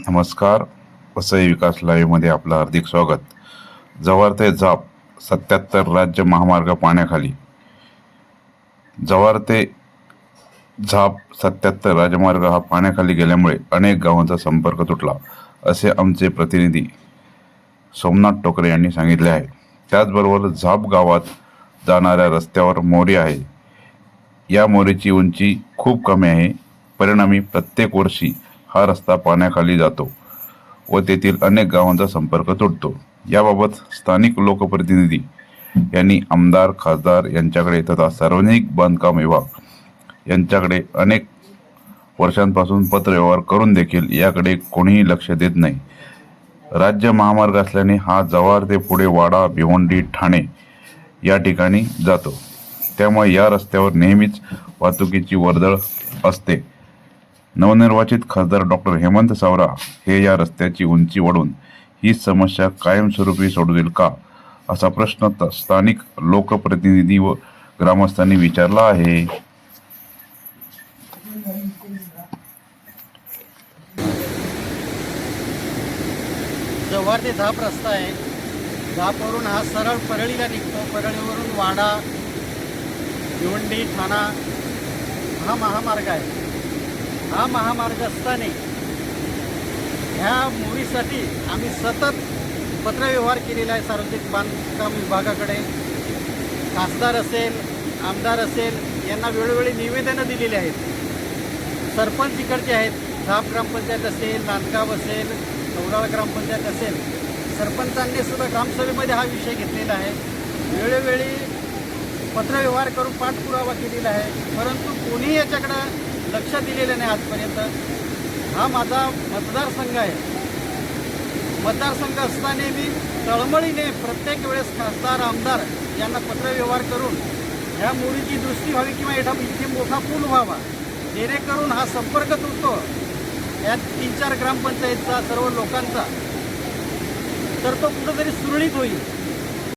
नमस्कार. वसई विकास लाईव्हमध्ये आपलं हार्दिक स्वागत. जव्हार ते झाप सत्याहत्तर राज्य महामार्ग पाण्याखाली. जव्हार ते झाप सत्याहत्तर राजमार्ग हा पाण्याखाली गेल्यामुळे अनेक गावांचा संपर्क तुटला असे आमचे प्रतिनिधी सोमनाथ टोकरे यांनी सांगितले आहे. त्याचबरोबर झाप गावात जाणाऱ्या रस्त्यावर मोरी आहे. या मोरीची उंची खूप कमी आहे. परिणामी प्रत्येक वर्षी हा रस्ता पाण्याखाली जातो व तेथील अनेक गावांचा संपर्क तुटतो. याबाबत स्थानिक लोकप्रतिनिधी यांनी आमदार खासदार यांच्याकडे तथा सार्वजनिक बांधकाम विभाग यांच्याकडे अनेक वर्षांपासून पत्रव्यवहार करून देखील याकडे कोणीही लक्ष देत नाही. राज्य महामार्ग असल्याने हा जव्हार ते पुढे वाडा भिवंडी ठाणे या ठिकाणी जातो. त्यामुळे या रस्त्यावर नेहमीच वाहतुकीची वर्दळ असते. नवनिर्वाचित खासदार डॉक्टर हेमंत सावरा हे या रस्त्याची उंची वाढून ही समस्या कायमस्वरूपी सोडवेल का असा प्रश्न स्थानिक लोकप्रतिनिधी व ग्रामस्थांनी विचारला आहे. जव्हार ते धाप रस्ता आहे. धापवरून हा सरळ परळीला निघतो. परळीवरून वाडा भिवंडी ठाणा हा महामार्ग आहे. हा महामार्ग असताना ह्या मुव्हीसाठी आम्ही सतत पत्रव्यवहार केलेला आहे. सार्वजनिक बांधकाम विभागाकडे खासदार असेल आमदार असेल यांना वेळोवेळी निवेदनं दिलेली आहेत. सरपंच इकडचे आहेत. झाप ग्रामपंचायत असेल नांदगाव असेल कवडाळ ग्रामपंचायत असेल सरपंचांनी सुद्धा ग्रामसभेमध्ये हा विषय घेतलेला आहे. वेळोवेळी पत्रव्यवहार करून पाठपुरावा केलेला आहे. परंतु कोणीही याच्याकडं लक्ष दिलेलं नाही आजपर्यंत. हा माझा मतदारसंघ आहे. मतदारसंघ असताना मी तळमळीने प्रत्येक वेळेस खासदार आमदार यांना पत्रव्यवहार करून ह्या मुलीची दृष्टी व्हावी किंवा एठा इथे मोठा पूल व्हावा जेणेकरून हा संपर्क तुटतो. या तीन चार ग्रामपंचायतचा सर्व लोकांचा. तर तो कुठंतरी सुरळीत होईल.